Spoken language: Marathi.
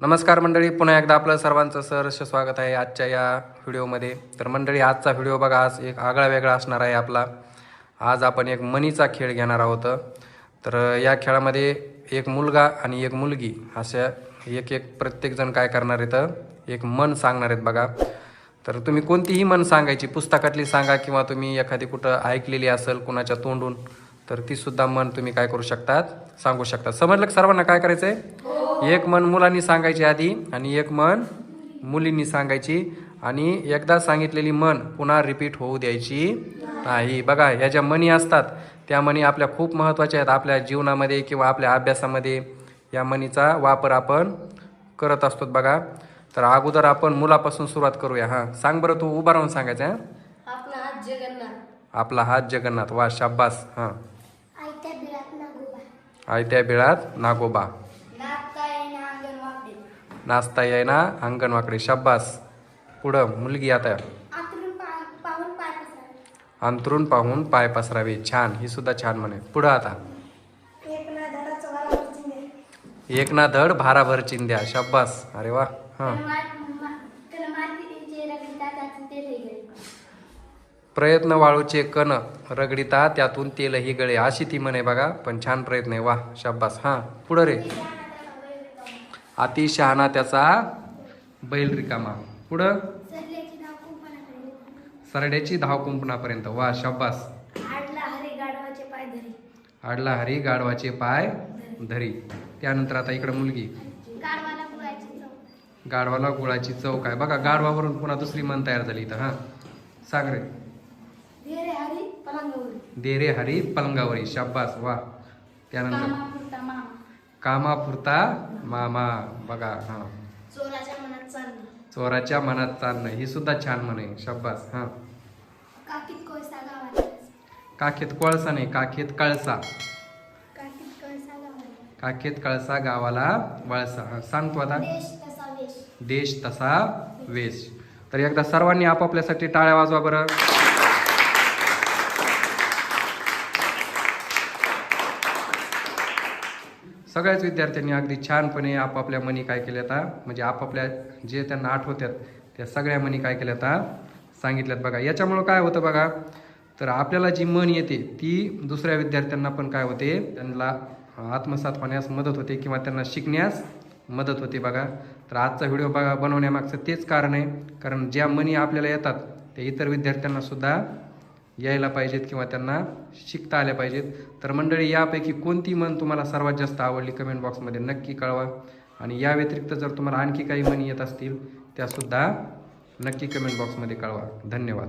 नमस्कार मंडळी पुन्हा एकदा आपलं सर्वांचं सहर्ष स्वागत आहे आजच्या या व्हिडिओमध्ये. तर मंडळी आजचा व्हिडिओ बघा आज एक आगळा वेगळा असणार आहे आपला. आज आपण एक मनीचा खेळ घेणार आहोत. तर या खेळामध्ये एक मुलगा आणि एक मुलगी अशा एक एक प्रत्येकजण काय करणार आहेत? एक मन सांगणार आहेत बघा. तर तुम्ही कोणतीही मन सांगायची पुस्तकातली सांगा किंवा तुम्ही एखादी कुठं ऐकलेली असेल कुणाच्या तोंडून तर तीसुद्धा मन तुम्ही काय करू शकतात? सांगू शकता समजलं सर्वांना काय करायचं आहे एक मन मुलांनी सांगायची आधी आणि एक मन मुलींनी सांगायची. आणि एकदा सांगितलेली मन पुन्हा रिपीट होऊ द्यायची नाही. बघा ह्या ज्या मनी असतात त्या मनी आपल्या खूप महत्त्वाच्या आहेत. आपल्या जीवनामध्ये किंवा आपल्या अभ्यासामध्ये या मनीचा वापर आपण करत असतो बघा. तर अगोदर आपण मुलापासून सुरुवात करूया. हां सांग बरं तू उभा राहून सांगायचं हां? आपला हात जगन्नाथ. आपला हात जगन्नाथ. वा शाब्बास. हां. आयत्या बिळात नागोबा नागता येणे अंगण वाकडे नाचता येईना अंगण वाकडे शाब्बास पुढं मुलगी आता. आतरून पाहून पाय पसरा अंतरून पाहून पाय पसरावे. छान ही सुद्धा छान म्हणे. पुढं आता. एक ना धड भाराभर चिंध्या. शाब्बास अरे वा हां. प्रयत्न वाळूचे कण रगडिता त्यातून तेलही गळे. अशी ती म्हणे बघा पण छान प्रयत्न आहे. वा शाब्बास हां. पुढं रे. अति शहाणा त्याचा बैल रिकामा. पुढं? सरड्याची धाव कुंपणापर्यंत. वा शाब्बास आडला हरी गाढवाचे पाय धरी. आडला हरी गाढवाचे पाय धरी. त्यानंतर आता इकडं मुलगी. गाढवाला गुळाची चव. काय? बघा गाढवावरून पुन्हा दुसरी मन तयार झाली इथं हां. सांग रे धीरे हरी पलंगवरी. देरे हरी पलंगावरी. शाब्बास वा. त्यानंतर कामापुरता मामा बघा हां. चोराच्या मनात चालणं. चोराच्या मनात चालणं. ही सुद्धा छान म्हणे शाब्बास हां. काकीत कोळसा गावाला काखेत कोळसा नाही काखेत कळसा. काकीत कोळसा गावाला काखेत कळसा गावाला वळसा. हां, सांगतो आता. देश तसा वेश. देश तसा वेश. तर एकदा सर्वांनी आपापल्यासाठी टाळ्या वाजवा बरं. सगळ्याच विद्यार्थ्यांनी अगदी छानपणे आपापल्या मनी काय केल्या आता म्हणजे आपापल्या जे त्यांना आठवत्यात त्या सगळ्या मनी काय केल्या आता सांगितल्यात बघा. याच्यामुळं काय होतं बघा तर आपल्याला जी मन येते ती दुसऱ्या विद्यार्थ्यांना पण काय होते त्यांना आत्मसात होण्यास मदत होते किंवा त्यांना शिकण्यास मदत होते बघा. तर आजचा व्हिडिओ बघा बनवण्यामागचं तेच कारण आहे. कारण ज्या मनी आपल्याला येतात त्या इतर विद्यार्थ्यांना सुद्धा यायला पाहिजेत किंवा त्यांना शिकता आल्या पाहिजेत. तर मंडळी यापैकी कोणती मन तुम्हाला सर्वात जास्त आवडली कमेंट बॉक्समध्ये नक्की कळवा. आणि या व्यतिरिक्त जर तुम्हाला आणखी काही मनी येत असतील त्यासुद्धा नक्की कमेंट बॉक्समध्ये कळवा. धन्यवाद.